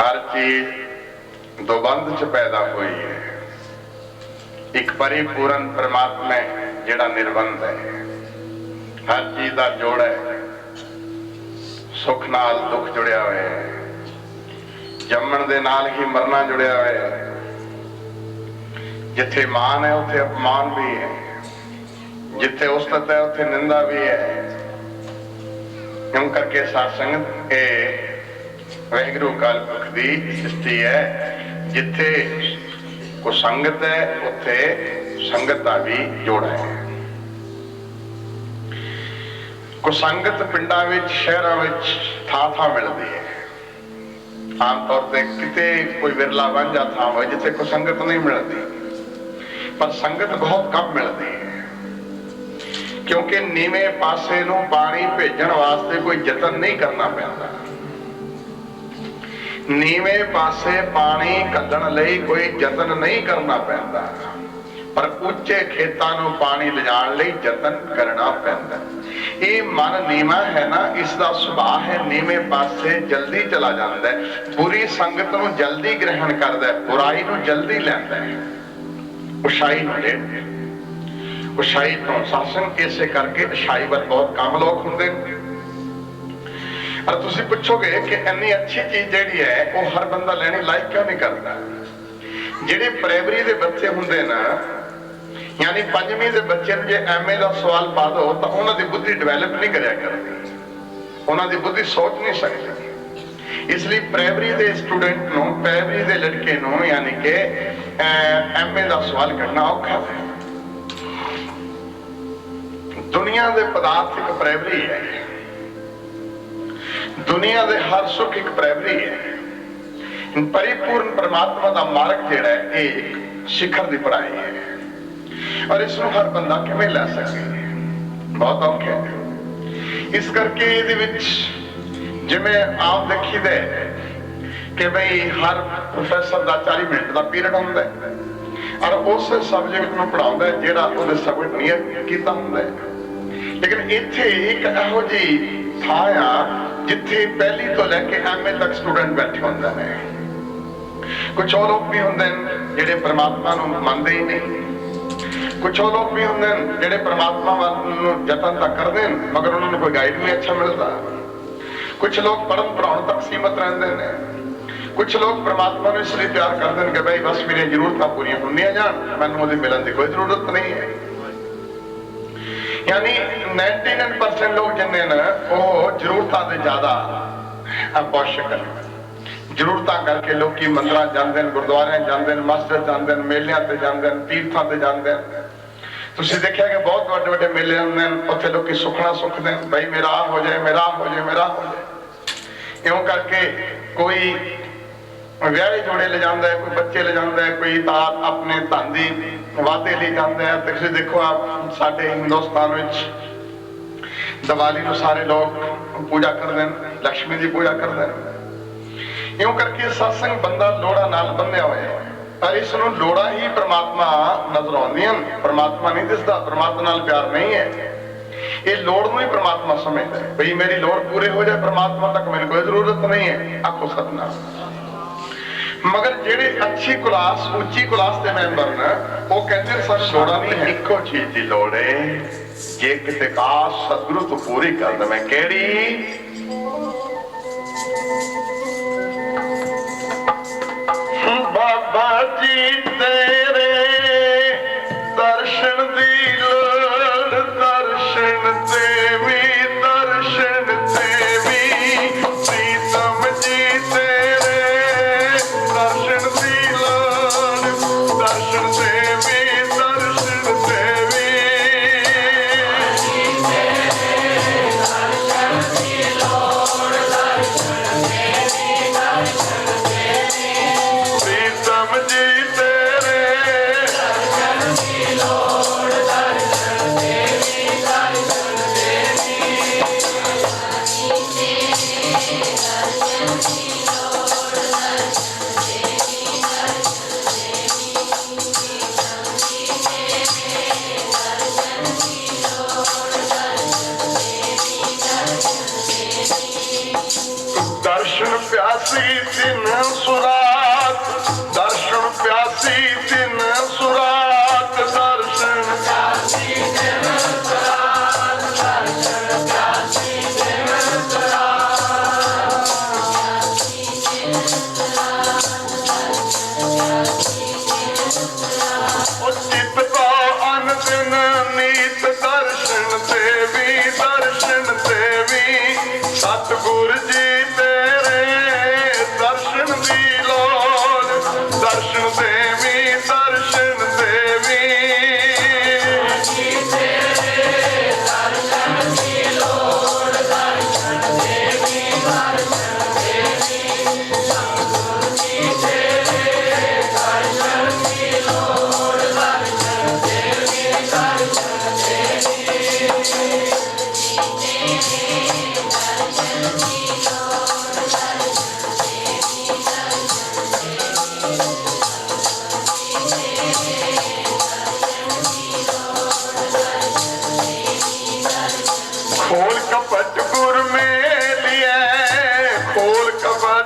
ਹਰ ਚੀਜ਼ ਦੁਬੰਧ ਚ ਪੈਦਾ ਹੋਈ ਹੈ। ਇੱਕ ਪਰਿਪੂਰਨ ਪ੍ਰਮਾਤਮਾ ਜਿਹੜਾ ਨਿਰਬੰਧ ਹੈ। ਹਰ ਚੀਜ਼ ਦਾ ਜੋੜ ਹੈ। ਸੁੱਖ ਨਾਲ ਦੁੱਖ ਜੁੜਿਆ ਹੋਇਆ ਹੈ। ਜੰਮਣ ਦੇ ਨਾਲ ਹੀ ਮਰਨਾ ਜੁੜਿਆ ਹੋਇਆ ਹੈ। ਜਿੱਥੇ ਮਾਨ ਹੈ, ਉੱਥੇ ਅਪਮਾਨ ਵੀ ਹੈ। ਜਿੱਥੇ ਉਸਤਤ ਹੈ, ਉੱਥੇ ਨਿੰਦਾ ਵੀ ਹੈ। ਕਿਉਂ ਕਰਕੇ ਸਾਧ ਸੰਗਤ, ਇਹ ਵਾਹਿਗੁਰੂ ਕਾਲ ਪੁਰਖ ਦੀ ਸ੍ਰਿਸ਼ਟੀ ਹੈ, ਜਿੱਥੇ ਕੋ ਸੰਗਤ ਹੈ, ਉੱਥੇ ਸੰਗਤ ਦਾ ਵੀ ਜੋੜਾ ਹੈ। ਕੋ ਸੰਗਤ ਪਿੰਡਾਂ ਵਿੱਚ, ਸ਼ਹਿਰਾਂ ਵਿੱਚ ਥਾਂ ਥਾਂ ਮਿਲਦੀ ਹੈ। ਆਮ ਤੌਰ ਤੇ ਕਿਤੇ ਕੋਈ ਵਿਰਲਾ ਵਾਂਝਾ ਥਾਂ ਹੋਵੇ ਜਿੱਥੇ ਕੋ ਸੰਗਤ ਨਹੀਂ ਮਿਲਦੀ। ਪਰ ਸੰਗਤ ਬਹੁਤ ਕਮ ਮਿਲਦੀ ਹੈ। ਕਿਉਂਕਿ ਨੀਵੇਂ ਪਾਸੇ ਨੂੰ ਪਾਣੀ ਭੇਜਣ ਵਾਸਤੇ ਕੋਈ ਯਤਨ ਨਹੀਂ ਕਰਨਾ ਪੈਂਦਾ। ਨੀਵੇਂ ਪਾਸੇ ਪਾਣੀ ਕੱਢਣ ਲਈ ਕੋਈ ਯਤਨ ਨਹੀਂ ਕਰਨਾ ਪੈਂਦਾ। ਪਰ ਉੱਚੇ ਖੇਤਾਂ ਨੂੰ ਪਾਣੀ ਲਿਜਾਣ ਲਈ ਯਤਨ ਕਰਨਾ ਪੈਂਦਾ। ਇਹ ਮਨ ਨੀਵਾ ਹੈ ਨਾ, ਇਸ ਦਾ ਸੁਭਾਅ ਹੈ ਨੀਵੇਂ ਪਾਸੇ ਜਲਦੀ ਚਲਾ ਜਾਂਦਾ ਹੈ। ਬੁਰੀ ਸੰਗਤ ਨੂੰ ਜਲਦੀ ਗ੍ਰਹਿਣ ਕਰਦਾ ਹੈ, ਬੁਰਾਈ ਨੂੰ ਜਲਦੀ ਲੈਂਦਾ ਹੈ। ਉਸ਼ਾਈ ਨੂੰ ਲੈਂਦਾ ਹੈ ਉਸ਼ਾਈ ਤੋਂ ਸਾਸਨ ਇਸੇ ਕਰਕੇ ਉਸ਼ਾਈ ਵੱਲ ਬਹੁਤ ਕੰਮ ਲੋਕ ਹੁੰਦੇ ਨੇ। ਪਰ ਤੁਸੀਂ ਪੁੱਛੋਗੇ ਕਿ ਇੰਨੀ ਅੱਛੀ ਚੀਜ਼ ਜਿਹੜੀ ਹੈ, ਉਹ ਹਰ ਬੰਦਾ ਲੈਣੀ ਲਾਇਕ ਕਿਉਂ ਨਹੀਂ ਕਰਦਾ? ਜਿਹੜੇ ਪ੍ਰਾਇਮਰੀ ਦੇ ਬੱਚੇ ਹੁੰਦੇ ਨਾ, ਯਾਨੀ ਪੰਜਵੀਂ ਦੇ ਬੱਚੇ ਨੂੰ ਜੇ ਐਮਏ ਦਾ ਸਵਾਲ ਪਾ ਦੋ, ਤਾਂ ਉਹਨਾਂ ਦੀ ਬੁੱਧੀ ਡਿਵੈਲਪ ਨਹੀਂ ਕਰਿਆ ਕਰਦੀ। ਉਹਨਾਂ ਦੀ ਬੁੱਧੀ ਸੋਚ ਨਹੀਂ ਸਕਦੀ। ਇਸ ਲਈ ਪ੍ਰਾਇਮਰੀ ਦੇ ਸਟੂਡੈਂਟ ਨੂੰ, ਪ੍ਰਾਇਮਰੀ ਦੇ ਲੜਕੇ ਨੂੰ ਯਾਨੀ ਕਿ ਐਮਏ ਦਾ ਸਵਾਲ ਕਰਨਾ ਔਖਾ ਹੈ। ਦੁਨੀਆ ਦੇ ਪਦਾਰਥ ਇੱਕ ਪ੍ਰਾਇਮਰੀ ਹੈ। ਦੁਨੀਆ ਦੇ ਹਰ ਸੁੱਖ ਇੱਕ ਪ੍ਰਾਇਮਰੀ ਹੈ। ਪਰਿਪੂਰਨ ਪਰਮਾਤਮਾ ਦਾ ਮਾਰਗ ਜਿਹੜਾ ਹੈ, ਇਹ ਸਿਖਰ ਦੀ ਪੜਾਈ ਹੈ। ਔਰ ਇਸ ਨੂੰ ਹਰ ਬੰਦਾ ਕਿਵੇਂ ਲੈ ਸਕੇ? ਬਹੁਤ ਔਖਾ ਹੈ। ਇਸ ਕਰਕੇ ਇਹਦੇ ਵਿੱਚ ਜਿਵੇਂ ਆਪ ਦੇਖੀਦਾ ਕਿ ਭਈ ਹਰ ਪ੍ਰੋਫੈਸਰ ਦਾ 40 ਮਿੰਟ ਦਾ ਪੀਰੀਅਡ ਹੁੰਦਾ ਹੈ। ਔਰ ਉਸ ਸਬਜੈਕਟ ਨੂੰ ਪੜਾਉਂਦਾ ਜਿਹੜਾ ਉਹਨੇ ਸਬਜੈਕਟ ਨੀਅਰ ਕੀਤਾ ਹੁੰਦਾ ਹੈ। ਲੇਕਿਨ ਇੱਥੇ ਇੱਕ ਇਹੋ ਜਿਹੀ ਥਾਂ ਆ ਜਿੱਥੇ ਪਹਿਲੀ ਤੋਂ ਲੈ ਕੇ ਐਮਏ ਤੱਕ ਸਟੂਡੈਂਟ ਬੈਠੇ ਹੁੰਦੇ ਨੇ। ਕੁਝ ਉਹ ਲੋਕ ਵੀ ਹੁੰਦੇ ਨੇ ਜਿਹੜੇ ਪ੍ਰਮਾਤਮਾ ਨੂੰ ਮੰਨਦੇ ਹੀ ਨਹੀਂ। ਕੁਝ ਉਹ ਲੋਕ ਵੀ ਹੁੰਦੇ ਨੇ ਜਿਹੜੇ ਪ੍ਰਮਾਤਮਾ ਵੱਲ ਨੂੰ ਯਤਨ ਤਾਂ ਕਰਦੇ ਨੇ, ਮਗਰ ਉਹਨਾਂ ਨੂੰ ਕੋਈ ਗਾਈਡ ਨਹੀਂ ਅੱਛਾ ਮਿਲਦਾ। ਕੁਝ ਲੋਕ ਪਰਮ ਪੜਾਉਣ ਤੱਕ ਸੀਮਤ ਰਹਿੰਦੇ ਨੇ। ਕੁਝ ਲੋਕ ਪ੍ਰਮਾਤਮਾ ਨੂੰ ਇਸ ਲਈ ਪਿਆਰ ਕਰਦੇ ਨੇ ਕਿ ਬਈ ਬਸ ਮੇਰੀਆਂ ਜ਼ਰੂਰਤਾਂ ਪੂਰੀਆਂ ਹੁੰਦੀਆਂ ਜਾਣ, ਮੈਨੂੰ ਉਹਦੇ ਮਿਲਣ ਦੀ ਕੋਈ ਜ਼ਰੂਰਤ ਨਹੀਂ ਹੈ। ਯਾਨੀ 99% ਲੋਕ ਜਿੰਨੇ ਨੇ, ਉਹ ਜ਼ਰੂਰਤਾਂ ਦੇ ਜ਼ਿਆਦਾ ਅਪੋਸ਼ਕ ਨੇ ਜ਼ਰੂਰਤਾਂ ਕਰਕੇ ਲੋਕੀ ਮੰਦਰਾਂ ਜਾਂਦੇ ਨੇ, ਗੁਰਦੁਆਰਿਆਂ ਜਾਂਦੇ ਨੇ, ਮਸਜਿਦ ਜਾਂਦੇ ਨੇ, ਮੇਲਿਆਂ ਤੇ ਜਾਂਦੇ ਨੇ, ਤੀਰਥਾਂ ਤੇ ਜਾਂਦੇ ਨੇ। ਤੁਸੀਂ ਦੇਖਿਆ ਕਿ ਬਹੁਤ ਵੱਡੇ ਵੱਡੇ ਮੇਲੇ ਹੁੰਦੇ ਨੇ, ਉੱਥੇ ਲੋਕੀ ਸੁਖਣਾ ਸੁਖਦੇ ਨੇ, ਬਈ ਮੇਰਾ ਆਹ ਹੋ ਜਾਏ, ਮੇਰਾ ਹੋ ਜਾਏ, ਮੇਰਾ ਹੋ ਜਾਏ। ਇਉਂ ਕਰਕੇ ਕੋਈ ਵਿਆਹੇ ਜੋੜੇ ਲੈ ਜਾਂਦਾ ਹੈ, ਕੋਈ ਬੱਚੇ ਲੈ ਜਾਂਦਾ ਹੈ, ਕੋਈ ਤਾਂ ਆਪਣੇ ਧਨ ਦੀ ਵਾਅਦੇ ਲਈ ਜਾਂਦਾ ਹੈ। ਤੇ ਤੁਸੀਂ ਦੇਖੋ ਆਪ, ਸਾਡੇ ਹਿੰਦੁਸਤਾਨ ਵਿੱਚ ਦੀਵਾਲੀ ਨੂੰ ਸਾਰੇ ਲੋਕ ਪੂਜਾ ਕਰਦੇ ਨੇ ਲక్ష్ਮੀ ਦੀ ਪੂਜਾ ਕਰਦੇ ਨੇ ਇਉਂ ਕਰਕੇ ਸਤਸੰਗ ਬੰਦਾ ਲੋੜਾ ਨਾਲ ਬੰਨਿਆ ਹੋਇਆ ਹੈ। ਪਰ ਇਸ ਨੂੰ ਲੋੜਾ ਹੀ ਪ੍ਰਮਾਤਮਾ ਨਜ਼ਰ ਆਉਂਦੀਆਂ ਨੇ ਪ੍ਰਮਾਤਮਾ ਨਹੀਂ ਦਿਸਦਾ, ਪ੍ਰਮਾਤਮਾ ਨਾਲ ਪਿਆਰ ਨਹੀਂ ਹੈ। ਇਹ ਲੋੜ ਨੂੰ ਹੀ ਪ੍ਰਮਾਤਮਾ ਸਮਝਦਾ ਹੈ। ਭਈ ਮੇਰੀ ਲੋੜ ਪੂਰੇ ਹੋ ਜਾਏ, ਪ੍ਰਮਾਤਮਾ ਤੱਕ ਮੈਨੂੰ ਕੋਈ ਜ਼ਰੂਰਤ ਨਹੀਂ ਹੈ। ਆਖੋ ਸਤਨਾਮ। ਮਗਰ ਜਿਹੜੇ ਅੱਛੀ ਕਲਾਸ ਉੱਚੀ ਕਲਾਸ ਦੇ ਮੈਂਬਰ ਨੇ ਉਹ ਕਹਿੰਦੇ ਸਾਨੂੰ ਲੋੜਾਂ ਨਹੀਂ ਹੈ। ਇੱਕੋ ਚੀਜ਼ ਦੀ ਲੋੜ ਹੈ ਜੇ ਕਿਤੇ ਕਾਸ ਸਤਿਗੁਰੂ ਤੋਂ ਪੂਰੀ ਕਰ ਦਵੇਂ ਕਿਹੜੀ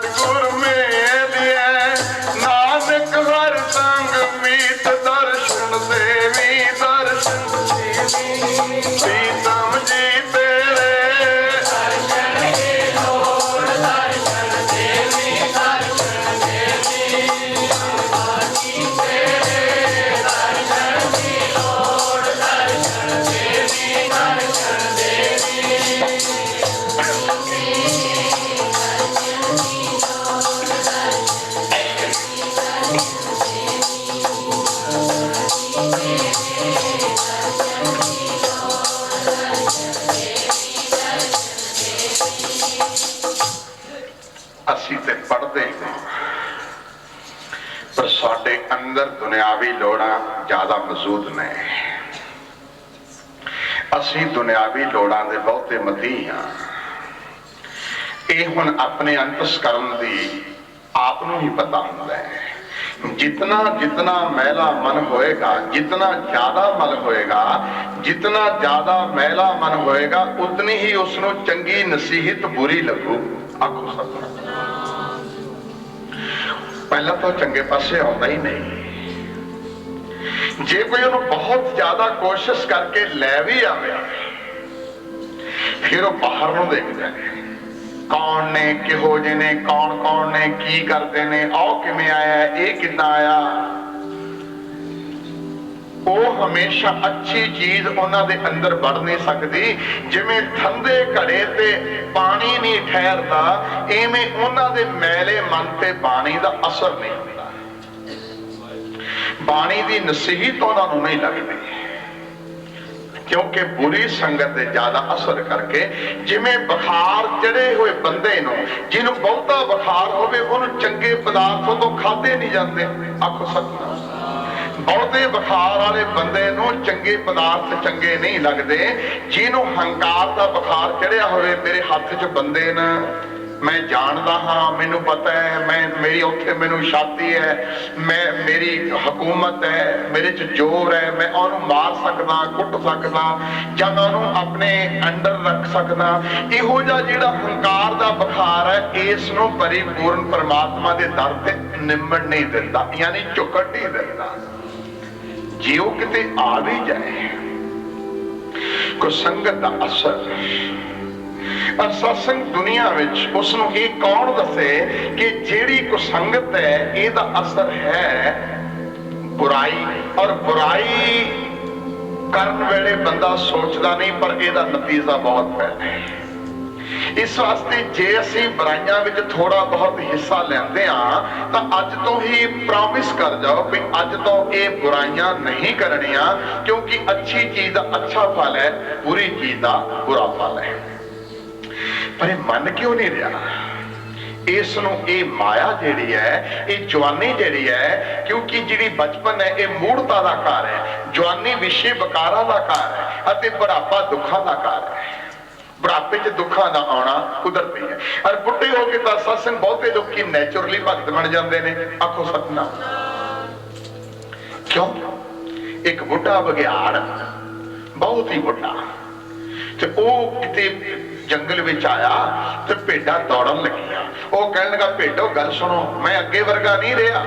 ਕਪਟ ਗੁਰ ਸਾਡੇ ਅੰਦਰ ਦੁਨਿਆਵੀ ਲੋੜਾਂ ਜ਼ਿਆਦਾ ਮੌਜੂਦ ਨੇ। ਅਸੀਂ ਦੁਨਿਆਵੀ ਲੋੜਾਂ ਦੇ ਬਹੁਤੇ ਮਤੀ ਹਾਂ। ਇਹ ਹੁਣ ਆਪਣੇ ਅੰਤਸਕਰਨ ਦੀ ਆਪ ਨੂੰ ਹੀ ਪਤਾ ਹੁੰਦਾ ਹੈ। ਜਿਤਨਾ ਜਿਤਨਾ ਮਹਿਲਾ ਮਨ ਹੋਏਗਾ, ਜਿਤਨਾ ਜ਼ਿਆਦਾ ਮਨ ਹੋਏਗਾ, ਜਿਤਨਾ ਜ਼ਿਆਦਾ ਮਹਿਲਾ ਮਨ ਹੋਏਗਾ, ਉਤਨੀ ਹੀ ਉਸ ਨੂੰ ਚੰਗੀ ਨਸੀਹਤ ਬੁਰੀ ਲੱਗੂ। ਆਖੋ ਸਤਿ ਪਹਿਲਾਂ ਤਾਂ ਚੰਗੇ ਪਾਸੇ ਆਉਂਦਾ ਹੀ ਨਹੀਂ। ਜੇ ਕੋਈ ਉਹਨੂੰ ਬਹੁਤ ਜ਼ਿਆਦਾ ਕੋਸ਼ਿਸ਼ ਕਰਕੇ ਲੈ ਵੀ ਆਵੇ, ਫਿਰ ਉਹ ਬਾਹਰ ਨੂੰ ਦੇਖਦਾ ਹੈ। ਕੌਣ ਨੇ, ਕਿਹੋ ਜਿਹੇ ਨੇ ਕੌਣ ਕੌਣ ਨੇ, ਕੀ ਕਰਦੇ ਨੇ, ਆਹ ਕਿਵੇਂ ਆਇਆ, ਇਹ ਕਿੰਨਾ ਆਇਆ। ਉਹ ਹਮੇਸ਼ਾ ਅੱਛੀ ਚੀਜ਼ ਉਹਨਾਂ ਦੇ ਅੰਦਰ ਵੜ ਨਹੀਂ ਸਕਦੀ। ਜਿਵੇਂ ਠੰਡੇ ਘੜੇ ਤੇ ਪਾਣੀ ਨਹੀਂ ਠਹਿਰਦਾ, ਐਵੇਂ ਉਹਨਾਂ ਦੇ ਮੈਲੇ ਮਨ ਤੇ ਬਾਣੀ ਦਾ ਅਸਰ ਨਹੀਂ ਹੁੰਦਾ। ਬਾਣੀ ਦੀ ਨਸੀਹਤ ਉਹਨਾਂ ਨੂੰ ਨਹੀਂ ਲੱਗਦੀ। ਕਿਉਂਕਿ ਬੁਰੀ ਸੰਗਤ ਦੇ ਜ਼ਿਆਦਾ ਅਸਰ ਕਰਕੇ ਜਿਵੇਂ ਬੁਖਾਰ ਚੜੇ ਹੋਏ ਬੰਦੇ ਨੂੰ, ਜਿਹਨੂੰ ਬਹੁਤਾ ਬੁਖਾਰ ਹੋਵੇ, ਉਹਨੂੰ ਚੰਗੇ ਪਦਾਰਥਾਂ ਤੋਂ ਖਾਦੇ ਨਹੀਂ ਜਾਂਦੇ। ਆਖੋ ਸਤਨਾਮ ਬਹੁਤੇ ਬੁਖਾਰ ਵਾਲੇ ਬੰਦੇ ਨੂੰ ਚੰਗੇ ਪਦਾਰਥ ਚੰਗੇ ਨਹੀਂ ਲੱਗਦੇ। ਜਿਹਨੂੰ ਹੰਕਾਰ ਦਾ ਬੁਖਾਰ ਚੜਿਆ ਹੋਵੇ, ਮੇਰੇ ਹੱਥ 'ਚ ਬੰਦੇ ਨਾ। ਮੈਂ ਜਾਣਦਾ ਹਾਂ, ਮੈਨੂੰ ਪਤਾ ਹੈ, ਮੈਂ, ਮੇਰੀ ਉੱਥੇ ਮੈਨੂੰ ਛਾਤੀ ਹੈ। ਮੈਂ, ਮੇਰੀ ਹਕੂਮਤ ਹੈ, ਮੇਰੇ 'ਚ ਜ਼ੋਰ ਹੈ, ਮੈਂ ਉਹਨੂੰ ਮਾਰ ਸਕਦਾ, ਕੁੱਟ ਸਕਦਾ, ਜਾਂ ਉਹਨੂੰ ਆਪਣੇ ਅੰਡਰ ਰੱਖ ਸਕਦਾ। ਇਹੋ ਜਿਹਾ ਜਿਹੜਾ ਹੰਕਾਰ ਦਾ ਬੁਖਾਰ ਹੈ, ਇਸ ਨੂੰ ਪਰਿਪੂਰਨ ਪਰਮਾਤਮਾ ਦੇ ਦਰ ਤੇ ਨਿੰਮਣ ਨਹੀਂ ਦਿੰਦਾ, ਯਾਨੀ ਝੁਕਣ ਨਹੀਂ ਦਿੰਦਾ। ਜੇ ਉਹ ਕਿਤੇ ਆ ਵੀ ਜਾਏ ਕੋ ਸੰਗਤ ਦਾ ਅਸਰ। ਅਰ ਸਤਸੰਗ ਦੁਨੀਆ ਵਿੱਚ ਉਸ ਨੂੰ ਇਹ ਕੌਣ ਦੱਸੇ ਕਿ ਜਿਹੜੀ ਕੋ ਸੰਗਤ ਹੈ, ਇਹਦਾ ਅਸਰ ਹੈ ਬੁਰਾਈ। ਔਰ ਬੁਰਾਈ ਕਰਨ ਵੇਲੇ ਬੰਦਾ ਸੋਚਦਾ ਨਹੀਂ, ਪਰ ਇਹਦਾ ਨਤੀਜਾ ਬਹੁਤ ਪੈਂਦਾ ਹੈ। ਇਸ ਵਾਸਤੇ ਜੇ ਅਸੀਂ ਬੁਰਾਈਆਂ ਵਿੱਚ ਥੋੜਾ ਬਹੁਤ ਹਿੱਸਾ ਲੈਂਦੇ ਆ ਤਾਂ ਅੱਜ ਤੋਂ ਹੀ ਪ੍ਰੋਮਿਸ ਕਰ ਜਾਓ ਵੀ ਅੱਜ ਤੋਂ ਇਹ ਬੁਰਾਈਆਂ ਨਹੀਂ ਕਰਨੀਆਂ, ਕਿਉਂਕਿ ਅੱਛੀ ਚੀਜ਼ ਦਾ ਅੱਛਾ ਫਲ ਹੈ, ਬੁਰੀ ਚੀਜ਼ ਦਾ ਬੁਰਾ ਫਲ ਹੈ। ਪਰ ਇਹ ਮੰਨ ਕਿਉਂ ਨਹੀਂ ਰਿਹਾ? ਇਸ ਨੂੰ ਇਹ ਮਾਇਆ ਜਿਹੜੀ ਹੈ, ਇਹ ਜਵਾਨੀ ਜਿਹੜੀ ਹੈ, ਕਿਉਂਕਿ ਜਿਹੜੀ ਬਚਪਨ ਹੈ, ਇਹ ਮੂੜਤਾ ਦਾ ਘਰ ਹੈ, ਜਵਾਨੀ ਵਿਸ਼ੇ ਵਿਕਾਰਾਂ ਦਾ ਘਰ ਹੈ ਅਤੇ ਬੁਢਾਪਾ ਦੁੱਖਾਂ ਦਾ ਘਰ ਹੈ। ਬੁਢਾਪੇ 'ਚ ਦੁੱਖਾਂ ਦਾ ਆਉਣਾ ਕੁਦਰਤੀ ਹੈ। ਔਰ ਬੁੱਢੇ ਹੋ ਕੇ ਤਾਂ ਸਤਸੰਗ ਬਹੁਤੇ ਲੋਕੀ ਨੇਚਰਲੀ ਭਗਤ ਬਣ ਜਾਂਦੇ ਨੇ। ਆਖੋ ਸਤਨਾ ਕਿਉਂ? ਇੱਕ ਬੁੱਢਾ ਬਗਿਆੜ ਬਹੁਤ ਹੀ ਬੁੱਢਾ। ਤੇ ਉਹ ਕਿਤੇ ਜੰਗਲ ਵਿੱਚ ਆਇਆ ਤੇ ਭੇਡਾਂ ਦੌੜਨ ਲੱਗੀਆਂ। ਉਹ ਕਹਿਣ ਲੱਗਾ, ਭੇਡੋ, ਗੱਲ ਸੁਣੋ, ਮੈਂ ਅੱਗੇ ਵਰਗਾ ਨਹੀਂ ਰਿਹਾ।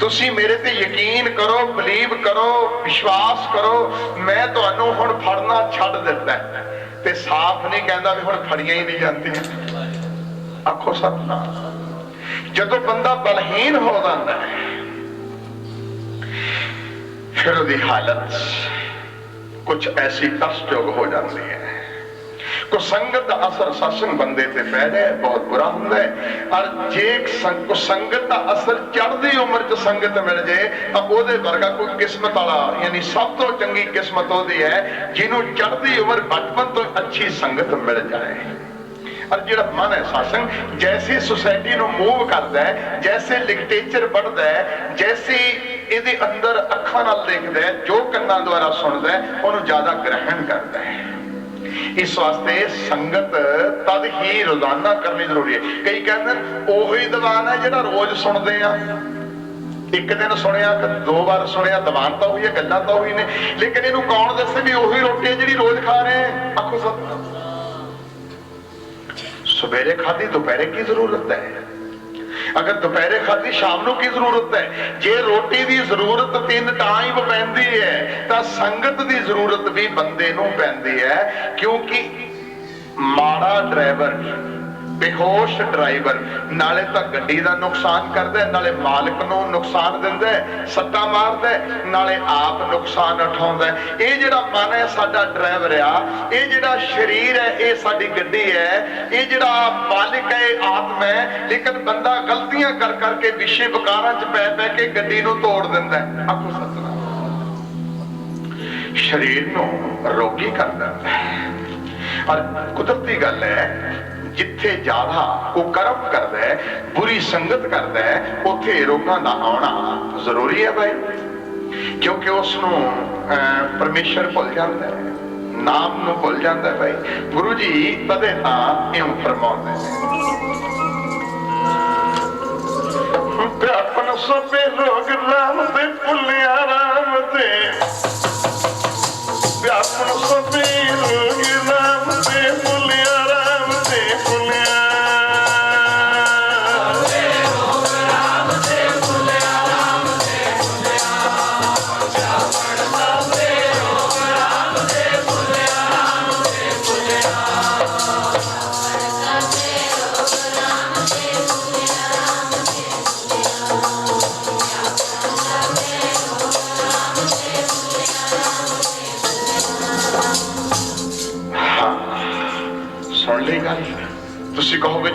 ਤੁਸੀਂ ਮੇਰੇ ਤੇ ਯਕੀਨ ਕਰੋ ਬਲੀਵ ਕਰੋ, ਵਿਸ਼ਵਾਸ ਕਰੋ, ਮੈਂ ਤੁਹਾਨੂੰ ਹੁਣ ਫੜਨਾ ਛੱਡ ਦਿੱਤਾ ਹੈ। ਤੇ ਸਾਫ਼ ਨਹੀਂ ਕਹਿੰਦਾ ਵੀ ਹੁਣ ਫੜੀਆਂ ਹੀ ਨਹੀਂ ਜਾਂਦੀਆਂ। ਆਖੋ ਸਤਨਾਮ। ਜਦੋਂ ਬੰਦਾ ਬਲਹੀਨ ਹੋ ਜਾਂਦਾ ਹੈ, ਫਿਰ ਉਹਦੀ ਹਾਲਤ ਕੁਝ ਐਸੀ ਤਰਸਯੋਗ ਹੋ ਜਾਂਦੀ ਹੈ। ਕੋ ਸੰਗਤ ਦਾ ਅਸਰ ਸਤਸੰਗ ਬੰਦੇ ਤੇ ਪੈ ਜਾਏ ਬਹੁਤ ਬੁਰਾ ਹੁੰਦਾ ਹੈ। ਔਰ ਜੇ ਸੰਗ ਦਾ ਅਸਰ ਚੜ੍ਹਦੀ ਉਮਰ 'ਚ ਸੰਗਤ ਮਿਲ ਜੇ, ਤਾਂ ਉਹਦੇ ਵਰਗਾ ਕੋਈ ਕਿਸਮਤ ਵਾਲਾ, ਯਾਨੀ ਸਭ ਤੋਂ ਚੰਗੀ ਕਿਸਮਤ ਉਹਦੀ ਹੈ, ਜਿਹਨੂੰ ਚੜ੍ਹਦੀ ਉਮਰ ਬਚਪਨ ਤੋਂ ਅੱਛੀ ਸੰਗਤ ਮਿਲ ਜਾਏ। ਔਰ ਜਿਹੜਾ ਮਨ ਹੈ ਸਾਸੰਗ ਜੈਸੀ ਸੁਸਾਇਟੀ ਨੂੰ ਮੂਵ ਕਰਦਾ ਹੈ, ਜੈਸੇ ਲਿਟਰੇਚਰ ਪੜ੍ਹਦਾ ਹੈ, ਜੈਸੀ ਇਹਦੇ ਅੰਦਰ ਅੱਖਾਂ ਨਾਲ ਦੇਖਦਾ ਹੈ, ਜੋ ਕੰਨਾਂ ਦੁਆਰਾ ਸੁਣਦਾ ਹੈ, ਉਹਨੂੰ ਜ਼ਿਆਦਾ ਗ੍ਰਹਿਣ ਕਰਦਾ ਹੈ। ਇਸ ਵਾਸਤੇ ਸੰਗਤ ਤਦ ਹੀ ਰੋਜ਼ਾਨਾ ਕਰਨੀ ਜ਼ਰੂਰੀ ਹੈ। ਕਈ ਕਹਿੰਦੇ ਨੇ, ਉਹੀ ਦੀਵਾਨ ਹੈ ਜਿਹੜਾ ਰੋਜ਼ ਸੁਣਦੇ ਆ। ਇੱਕ ਦਿਨ ਸੁਣਿਆ ਦੋ ਵਾਰ ਸੁਣਿਆ, ਦੀਵਾਨ ਤਾਂ ਉਹੀ ਹੈ, ਗੱਲਾਂ ਤਾਂ ਉਹੀ ਨੇ। ਲੇਕਿਨ ਇਹਨੂੰ ਕੌਣ ਦੱਸੇ ਵੀ ਉਹੀ ਰੋਟੀ ਹੈ ਜਿਹੜੀ ਰੋਜ਼ ਖਾ ਰਹੇ ਆਖੋ ਸਤਿ। ਸਵੇਰੇ ਖਾਦੀ ਦੁਪਹਿਰੇ ਕੀ ਜ਼ਰੂਰਤ ਹੈ? ਅਗਰ ਦੁਪਹਿਰੇ ਖਾਦੀ ਸ਼ਾਮ ਨੂੰ ਕੀ ਜ਼ਰੂਰਤ ਹੈ? ਜੇ ਰੋਟੀ ਦੀ ਜ਼ਰੂਰਤ ਤਿੰਨ ਟਾਈਮ ਪੈਂਦੀ ਹੈ। ਤਾਂ ਸੰਗਤ ਦੀ ਜ਼ਰੂਰਤ ਵੀ ਬੰਦੇ ਨੂੰ ਪੈਂਦੀ ਹੈ, ਕਿਉਂਕਿ ਮਾੜਾ ਡਰਾਈਵਰ ਬੇਹੋਸ਼ ਡਰਾਈਵਰ। ਨਾਲੇ ਤਾਂ ਗੱਡੀ ਦਾ ਨੁਕਸਾਨ ਕਰਦਾ ਨਾਲੇ ਮਾਲਕ ਨੂੰ ਨੁਕਸਾਨ ਦਿੰਦਾ ਹੈ, ਸੱਟਾਂ ਮਾਰਦਾ ਨਾਲੇ ਆਪ ਨੁਕਸਾਨ ਉਠਾਉਂਦਾ ਇਹ ਜਿਹੜਾ ਮਨ ਹੈ ਸਾਡਾ ਡਰਾਈਵਰ ਆ ਇਹ ਜਿਹੜਾ ਸਰੀਰ ਹੈ ਇਹ ਸਾਡੀ ਗੱਡੀ ਹੈ ਇਹ ਜਿਹੜਾ ਮਾਲਿਕ ਹੈ ਆਤਮਾ ਹੈ ਲੇਕਿਨ ਬੰਦਾ ਗਲਤੀਆਂ ਕਰ ਕਰਕੇ ਵਿਸ਼ੇ ਵਿਕਾਰਾਂ 'ਚ ਪੈ ਪੈ ਕੇ ਗੱਡੀ ਨੂੰ ਤੋੜ ਦਿੰਦਾ ਆਖੋ ਸਤਨਾਮ। ਸਰੀਰ ਨੂੰ ਰੋਗੀ ਕਰ ਦਿੰਦਾ ਔਰ ਕੁਦਰਤੀ ਗੱਲ ਹੈ ਜਿੱਥੇ ਜ਼ਿਆਦਾ ਉਹ ਕਰਮ ਕਰਦਾ ਹੈ, ਬੁਰੀ ਸੰਗਤ ਕਰਦਾ ਹੈ, ਉੱਥੇ ਰੋਗਾਂ ਦਾ ਆਉਣਾ ਜ਼ਰੂਰੀ ਹੈ ਭਾਈ। ਕਿਉਂਕਿ ਉਸ ਨੂੰ ਪਰਮੇਸ਼ਰ ਭੁੱਲ ਜਾਂਦਾ ਹੈ, ਨਾਮ ਨੂੰ ਭੁੱਲ ਜਾਂਦਾ ਹੈ ਭਾਈ। ਗੁਰੂ ਜੀ ਤਦੇ ਤਾਂ ਇਉਂ ਫਰਮਾਉਂਦੇ ਨੇ ਤੇ ਸਭੇ ਰੋਗ ਰਾਮ ਤੇ ਭੁੱਲਿਆ ਰਾਮ ਤੇ, ਵਿਆਪਨ ਸਭੇ ਰੋਗ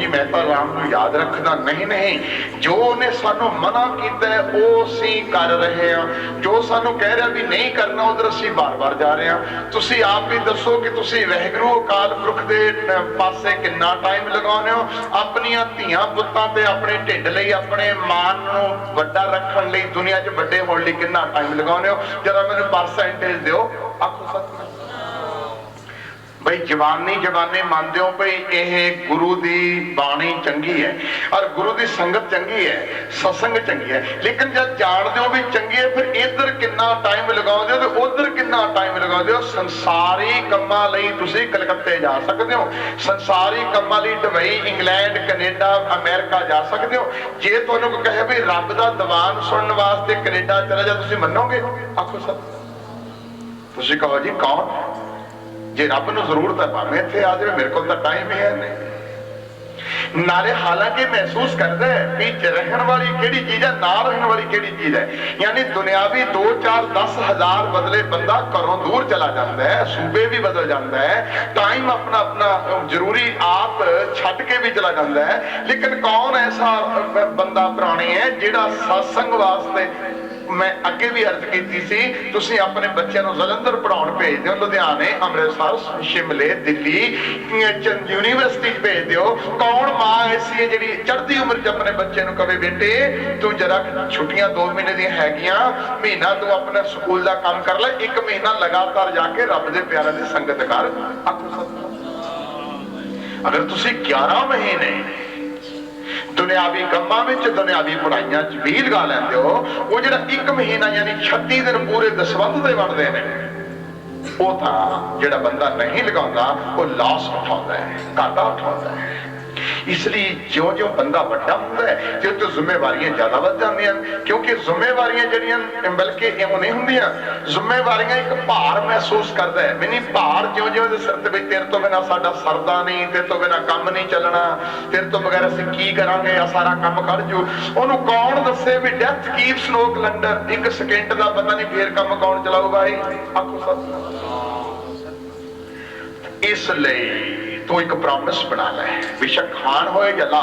ਤੁਸੀਂ ਕਹੋਗੇ ਰਾਮ ਨੂੰ ਯਾਦ ਰੱਖਦਾ ਨਹੀਂ ਨਹੀਂ। ਜੋ ਉਹਨੇ ਸਾਨੂੰ ਮਨਾ ਕੀਤਾ ਉਹ ਅਸੀਂ ਕਰ ਰਹੇ ਹਾਂ। ਜੋ ਸਾਨੂੰ ਕਹਿ ਰਿਹਾ ਵੀ ਨਹੀਂ ਕਰਨਾ, ਉਧਰ ਅਸੀਂ ਬਾਰ-ਬਾਰ ਜਾ ਰਹੇ ਹਾਂ। ਤੁਸੀਂ ਆਪ ਵੀ ਦੱਸੋ ਕਿ ਤੁਸੀਂ ਵਹਿਗੁਰੂ ਅਕਾਲ ਪੁਰਖ ਦੇ ਪਾਸੇ ਕਿੰਨਾ ਟਾਈਮ ਲਗਾਉਂਦੇ ਹੋ? ਆਪਣੀਆਂ ਧੀਆਂ ਪੁੱਤਾਂ ਤੇ ਆਪਣੇ ਢਿੱਡ ਲਈ, ਆਪਣੇ ਮਾਨ ਨੂੰ ਵੱਡਾ ਰੱਖਣ ਲਈ, ਦੁਨੀਆ 'ਚ ਵੱਡੇ ਹੋਣ ਲਈ ਕਿੰਨਾ ਟਾਈਮ ਲਗਾਉਂਦੇ ਹੋ? ਜਰਾ ਮੈਨੂੰ ਪਰਸੈਂਟੇਜ ਦਿਓ। ਆਖੋ ਸਤਿ ਬਈ ਜਵਾਨੀ ਜਵਾਨੇ ਮੰਨਦੇ ਹੋ ਭਈ ਇਹ ਗੁਰੂ ਦੀ ਬਾਣੀ ਚੰਗੀ ਹੈ ਔਰ ਗੁਰੂ ਦੀ ਸੰਗਤ ਚੰਗੀ ਹੈ, ਸਤਸੰਗ ਚੰਗੀ ਹੈ। ਲੇਕਿਨ ਜਦ ਜਾਣਦੇ ਹੋ ਵੀ ਚੰਗੀ ਹੈ, ਫਿਰ ਇੱਧਰ ਕਿੰਨਾ ਟਾਈਮ ਲਗਾਉਂਦੇ ਹੋ ਤੇ ਉੱਧਰ ਕਿੰਨਾ ਟਾਈਮ ਲਗਾਉਂਦੇ ਹੋ? ਸੰਸਾਰੀ ਕੰਮਾਂ ਲਈ ਤੁਸੀਂ ਕਲਕੱਤੇ ਜਾ ਸਕਦੇ ਹੋ। ਸੰਸਾਰੀ ਕੰਮਾਂ ਲਈ ਦੁਬਈ, ਇੰਗਲੈਂਡ, ਕੈਨੇਡਾ, ਅਮਰੀਕਾ ਜਾ ਸਕਦੇ ਹੋ। ਜੇ ਤੁਹਾਨੂੰ ਕੋਈ ਕਹੇ ਵੀ ਰੱਬ ਦਾ ਦੀਵਾਨ ਸੁਣਨ ਵਾਸਤੇ ਕੈਨੇਡਾ ਚਲਾ ਜਾ ਤੁਸੀਂ ਮੰਨੋਗੇ? ਆਖੋ ਸਭ ਤੁਸੀਂ ਕਹੋ ਜੀ ਕੌਣ? ਜੇ ਰੱਬ ਨੂੰ ਜ਼ਰੂਰਤ ਹੈ, ਭਾਵੇਂ ਇੱਥੇ ਆ ਜਾਵੇ, ਮੇਰੇ ਕੋਲ ਤਾਂ ਟਾਈਮ ਹੀ ਹੈ ਨਹੀਂ। ਨਾਲੇ ਹਾਲਾਂਕਿ ਮਹਿਸੂਸ ਕਰਦਾ ਹੈ ਵੀ ਚ ਰਹਿਣ ਵਾਲੀ ਕਿਹੜੀ ਚੀਜ਼ ਹੈ, ਨਾ ਰਹਿਣ ਵਾਲੀ ਕਿਹੜੀ ਚੀਜ਼ ਹੈ। ਯਾਨੀ ਦੁਨਿਆਵੀ 2 4 10 ਹਜ਼ਾਰ ਬਦਲੇ ਬੰਦਾ ਘਰੋਂ ਦੂਰ ਚਲਾ ਜਾਂਦਾ ਹੈ, ਸੂਬੇ ਵੀ ਬਦਲ ਜਾਂਦਾ ਹੈ ਟਾਈਮ ਆਪਣਾ ਆਪਣਾ ਜ਼ਰੂਰੀ ਆਪ ਛੱਡ ਕੇ ਵੀ ਚਲਾ ਜਾਂਦਾ ਹੈ। ਲੇਕਿਨ ਕੌਣ ਐਸਾ ਬੰਦਾ ਪ੍ਰਾਣੀ ਹੈ ਜਿਹੜਾ satsang ਵਾਸਤੇ ਮੈਂ ਅੱਗੇ ਵੀ ਅਰਜ਼ ਕੀਤੀ ਸੀ, ਤੁਸੀਂ ਆਪਣੇ ਬੱਚਿਆਂ ਨੂੰ ਜਲੰਧਰ ਪੜਾਉਣ ਭੇਜ ਦਿਓ, ਲੁਧਿਆਣੇ, ਅੰਮ੍ਰਿਤਸਰ, ਸ਼ਿਮਲੇ, ਦਿੱਲੀ, ਅਹ ਯੂਨੀਵਰਸਿਟੀ 'ਚ ਭੇਜ ਕੌਣ ਮਾਂ ਐਸੀ ਹੈ ਜਿਹੜੀ ਚੜ੍ਹਦੀ ਉਮਰ 'ਚ ਆਪਣੇ ਬੱਚੇ ਨੂੰ ਕਵੇ, ਬੇਟੇ, ਤੂੰ ਜਰਾ ਛੁੱਟੀਆਂ 2 ਮਹੀਨੇ ਦੀਆਂ ਹੈਗੀਆਂ, ਮਹੀਨਾ ਤੂੰ ਆਪਣਾ ਸਕੂਲ ਦਾ ਕੰਮ ਕਰ ਲੈ, ਇੱਕ ਮਹੀਨਾ ਲਗਾਤਾਰ ਜਾ ਕੇ ਰੱਬ ਦੇ ਪਿਆਰਿਆਂ ਦੀ ਸੰਗਤ ਕਰ। ਅਗਰ ਤੁਸੀਂ 11 ਮਹੀਨੇ ਦੁਨਿਆਵੀ ਕੰਮਾਂ ਵਿੱਚ ਦੁਨਿਆਵੀ ਪੜਾਈਆਂ 'ਚ ਵੀ ਲਗਾ ਲੈਂਦੇ ਹੋ। ਉਹ ਜਿਹੜਾ ਇੱਕ ਮਹੀਨਾ ਯਾਨੀ 36 ਦਿਨ ਪੂਰੇ ਦਸਵੰਧ ਦੇ ਬਣਦੇ ਨੇ, ਉਹ ਤਾਂ ਜਿਹੜਾ ਬੰਦਾ ਨਹੀਂ ਲਗਾਉਂਦਾ, ਉਹ ਲਾਸ ਉਠਾਉਂਦਾ ਹੈ, ਘਾਟਾ ਉਠਾਉਂਦਾ ਹੈ। ਇਸ ਲਈ ਜਿਉਂ-ਜਿਉਂ ਬੰਦਾ ਵੱਡਾ ਹੁੰਦਾ ਹੈ ਤੇ ਤੇ ਜ਼ਿੰਮੇਵਾਰੀਆਂ ਜ਼ਿਆਦਾ ਵੱਧ ਜਾਂਦੀਆਂ ਹਨ। ਕਿਉਂਕਿ ਜ਼ਿੰਮੇਵਾਰੀਆਂ ਜਿਹੜੀਆਂ ਬਲਕਿ ਇਉਂ ਨਹੀਂ ਹੁੰਦੀਆਂ, ਜ਼ਿੰਮੇਵਾਰੀਆਂ ਇੱਕ ਭਾਰ ਮਹਿਸੂਸ ਕਰਦਾ ਹੈ। ਮੈਨੀ ਭਾਰ ਜਿਉਂ-ਜਿਉਂ ਦੇ ਸਿਰ ਤੇ ਵੀ ਤੇਰੇ ਤੋਂ ਬਿਨਾ ਸਾਡਾ ਸਰਦਾ ਨਹੀਂ, ਤੇਰੇ ਤੋਂ ਬਿਨਾ ਕੰਮ ਨਹੀਂ ਚੱਲਣਾ, ਤੇਰੇ ਤੋਂ ਬਗੈਰ ਅਸੀਂ ਕੀ ਕਰਾਂਗੇ ਆ ਸਾਰਾ ਕੰਮ ਖੜ ਜੂ। ਉਹਨੂੰ ਕੌਣ ਦੱਸੇ ਵੀ ਡੈਥ ਕੀਪਸ ਨੋ ਕੈਲੰਡਰ ਇੱਕ ਸਕਿੰਟ ਦਾ ਪਤਾ ਨਹੀਂ ਫੇਰ ਕੰਮ ਕੌਣ ਚਲਾਊਗਾ ਇਹ? ਆਖੋ ਸਤਿ ਇਸ ਲਈ ਤੂੰ ਇੱਕ ਪ੍ਰੋਮਿਸ ਬਣਾ ਲੈ। ਬੇਸ਼ੱਕ ਖਾਨ ਹੋਏ ਜਾਂ ਲਾ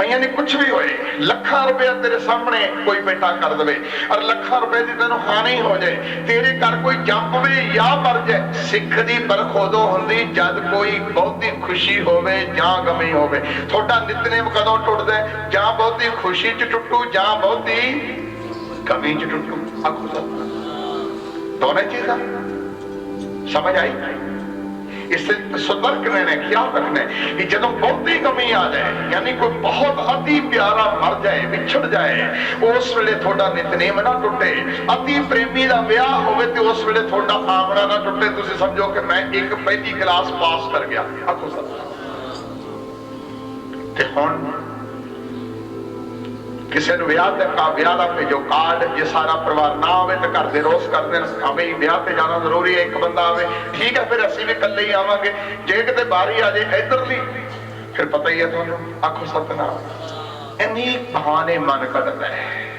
ਅਈਆਂ ਨੇ ਕੁਝ ਵੀ ਹੋਏ, ਲੱਖਾਂ ਰੁਪਇਆ ਤੇਰੇ ਸਾਹਮਣੇ ਕੋਈ ਬੇਟਾ ਕਰ ਦਵੇ। ਔਰ ਲੱਖਾਂ ਰੁਪਏ ਦੀ ਤੈਨੂੰ ਹਾਨੀ ਹੋ ਜਾਏ, ਤੇਰੇ ਘਰ ਕੋਈ ਜੰਮ ਪਵੇ ਜਾਂ ਮਰ ਜਾਏ, ਸਿੱਖ ਦੀ ਪਰਖ ਉਦੋਂ ਹੁੰਦੀ ਜਦ ਕੋਈ ਬਹੁਤੀ ਖੁਸ਼ੀ ਹੋਵੇ ਜਾਂ ਗਮੀ ਹੋਵੇ। ਤੁਹਾਡਾ ਨਿਤਨੇਮ ਕਦੋਂ ਟੁੱਟਦਾ ਜਾਂ ਬਹੁਤੀ ਖੁਸ਼ੀ ਚ ਟੁੱਟੂ, ਜਾਂ ਬਹੁਤੀ ਗਮੀ ਚ ਟੁੱਟੂ? ਆਖੋ ਸਭ ਦੋਨੇ ਚੀਜ਼ਾਂ। ਸਮਝ ਆਈ? ਇਸ ਸਤਰਕ ਰਹਿਣਾ ਖਿਆਲ ਰੱਖਣਾ ਹੈ ਜਦੋਂ ਬਹੁਤੀ ਕਮੀ ਆ ਜਾਏ, ਯਾਨੀ ਕੋਈ ਬਹੁਤ ਅਤੀ ਪਿਆਰਾ ਮਰ ਜਾਏ, ਵਿਛੜ ਜਾਏ, ਉਸ ਵੇਲੇ ਤੁਹਾਡਾ ਨਿਤਨੇਮ ਨਾ ਟੁੱਟੇ। ਅਤੀ ਪ੍ਰੇਮੀ ਦਾ ਵਿਆਹ ਹੋਵੇ ਤੇ ਉਸ ਵੇਲੇ ਤੁਹਾਡਾ ਆਮਣਾ ਨਾ ਟੁੱਟੇ। ਤੁਸੀਂ ਸਮਝੋ ਕਿ ਮੈਂ ਇੱਕ ਪਹਿਲੀ ਕਲਾਸ ਪਾਸ ਕਰ ਗਿਆ। ਆਖੋ ਸਭ ਤੇ ਹੁਣ ਕਿਸੇ ਨੂੰ ਵਿਆਹ ਤੇ ਕਾ ਵਿਆਹ ਦਾ ਭੇਜੋ ਕਾਰਡ, ਜੇ ਸਾਰਾ ਪਰਿਵਾਰ ਨਾ ਆਵੇ ਤਾਂ ਘਰ ਦੇ ਰੋਸ ਕਰਦੇ ਨੇ ਆਵੇਂ ਵਿਆਹ ਤੇ ਜਾਣਾ ਜ਼ਰੂਰੀ ਹੈ, ਇੱਕ ਬੰਦਾ ਆਵੇ। ਠੀਕ ਹੈ, ਫਿਰ ਅਸੀਂ ਵੀ ਇਕੱਲੇ ਹੀ ਆਵਾਂਗੇ। ਜੇ ਕਿਤੇ ਬਾਰੀ ਆ ਜੇ ਇਧਰਲੀ ਫਿਰ ਪਤਾ ਹੀ ਹੈ ਤੁਹਾਨੂੰ, ਆਖੋ ਸਤਨਾਮ, ਇੰਨੀ ਬਹਾਨੇ ਮਨ ਕੱਢਦਾ ਹੈ।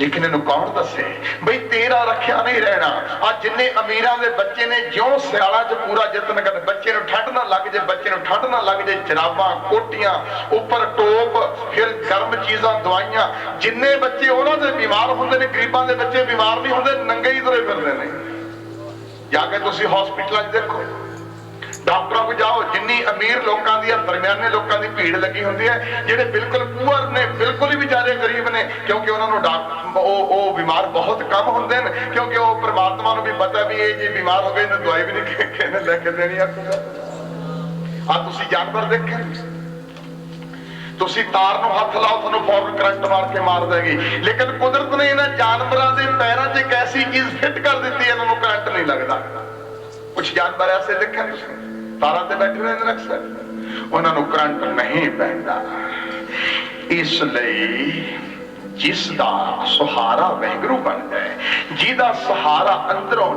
ਲੇਕਿਨ ਇਹਨੂੰ ਕੌਣ ਦੱਸੇ? ਬਈ ਤੇਰਾ ਰੱਖਿਆ ਨਹੀਂ ਰਹਿਣਾ। ਆ ਜਿੰਨੇ ਅਮੀਰਾਂ ਦੇ ਬੱਚੇ ਨੇ, ਜਿਉਂ ਸਿਆਲਾਂ 'ਚ ਪੂਰਾ ਯਤਨ ਕਰਦੇ ਬੱਚੇ ਨੂੰ ਠੰਡ ਨਾ ਲੱਗ ਜੇ, ਬੱਚੇ ਨੂੰ ਠੰਡ ਨਾ ਲੱਗ ਜੇ ਜਰਾਬਾਂ ਕੋਟੀਆਂ ਉੱਪਰ ਟੋਪ, ਫਿਰ ਗਰਮ ਚੀਜ਼ਾਂ, ਦਵਾਈਆਂ। ਜਿੰਨੇ ਬੱਚੇ ਉਹਨਾਂ ਦੇ ਬਿਮਾਰ ਹੁੰਦੇ ਨੇ, ਗਰੀਬਾਂ ਦੇ ਬੱਚੇ ਬਿਮਾਰ ਨਹੀਂ ਹੁੰਦੇ, ਨੰਗੇ ਹੀ ਤੁਰੇ ਫਿਰਦੇ ਨੇ। ਜਾ ਕੇ ਤੁਸੀਂ ਹਸਪੀਟਲਾਂ 'ਚ ਦੇਖੋ। ਡਾਕਟਰਾਂ ਕੋਲ ਜਾਓ, ਜਿੰਨੀ ਅਮੀਰ ਲੋਕਾਂ ਦੀ ਆ, ਦਰਮਿਆਨੇ ਲੋਕਾਂ ਦੀ ਭੀੜ ਲੱਗੀ ਹੁੰਦੀ ਹੈ, ਜਿਹੜੇ ਬਿਲਕੁਲ ਪੂਅਰ ਨੇ, ਬਿਲਕੁਲ ਹੀ ਵਿਚਾਰੇ ਗਰੀਬ ਨੇ, ਕਿਉਂਕਿ ਉਹਨਾਂ ਨੂੰ ਡਾਕਟਰ ਉਹ ਉਹ ਬਿਮਾਰ ਬਹੁਤ ਕਮ ਹੁੰਦੇ ਨੇ, ਕਿਉਂਕਿ ਉਹ ਪ੍ਰਮਾਤਮਾ ਨੂੰ ਵੀ ਪਤਾ ਵੀ ਇਹ ਜੇ ਬਿਮਾਰ ਹੋ ਗਏ, ਇਹਨੂੰ ਦਵਾਈ ਵੀ ਨਹੀਂ ਕਿਹਨੇ ਲੈ ਕੇ ਦੇਣੀ ਆ। ਆ ਤੁਸੀਂ ਜਾਨਵਰ ਦੇਖੇ? ਤੁਸੀਂ ਤਾਰ ਨੂੰ ਹੱਥ ਲਾਓ, ਤੁਹਾਨੂੰ ਫੌਰਨ ਕਰੰਟ ਮਾਰ ਕੇ ਮਾਰ ਦੇਗੀ। ਲੇਕਿਨ ਕੁਦਰਤ ਨੇ ਇਹਨਾਂ ਜਾਨਵਰਾਂ ਦੇ ਪੈਰਾਂ 'ਚ ਇੱਕ ਐਸੀ ਚੀਜ਼ ਫਿੱਟ ਕਰ ਦਿੱਤੀ, ਇਹਨਾਂ ਨੂੰ ਕਰੰਟ ਨਹੀਂ ਲੱਗਦਾ। ਕੁਝ ਜਾਨਵਰ ਐਸੇ ਦੇਖੇ ਤੁਸੀਂ? ਤਾਰਾਂ ਤੇ ਬੈਠੇ ਰਹਿੰਦੇ ਨੇ ਅਕਸਰ। ਉਹਨਾਂ ਨੂੰ ਕਰੰਟ ਨਹੀਂ ਪੈਂਦਾ। ਇਸ ਲਈ ਜਿਸ ਦਾ ਸਹਾਰਾ ਵਹਿਗਰੂ ਬਣ ਜਾਏ ਜਿਹਦਾ ਸਹਾਰਾ ਅੰਦਰੋਂ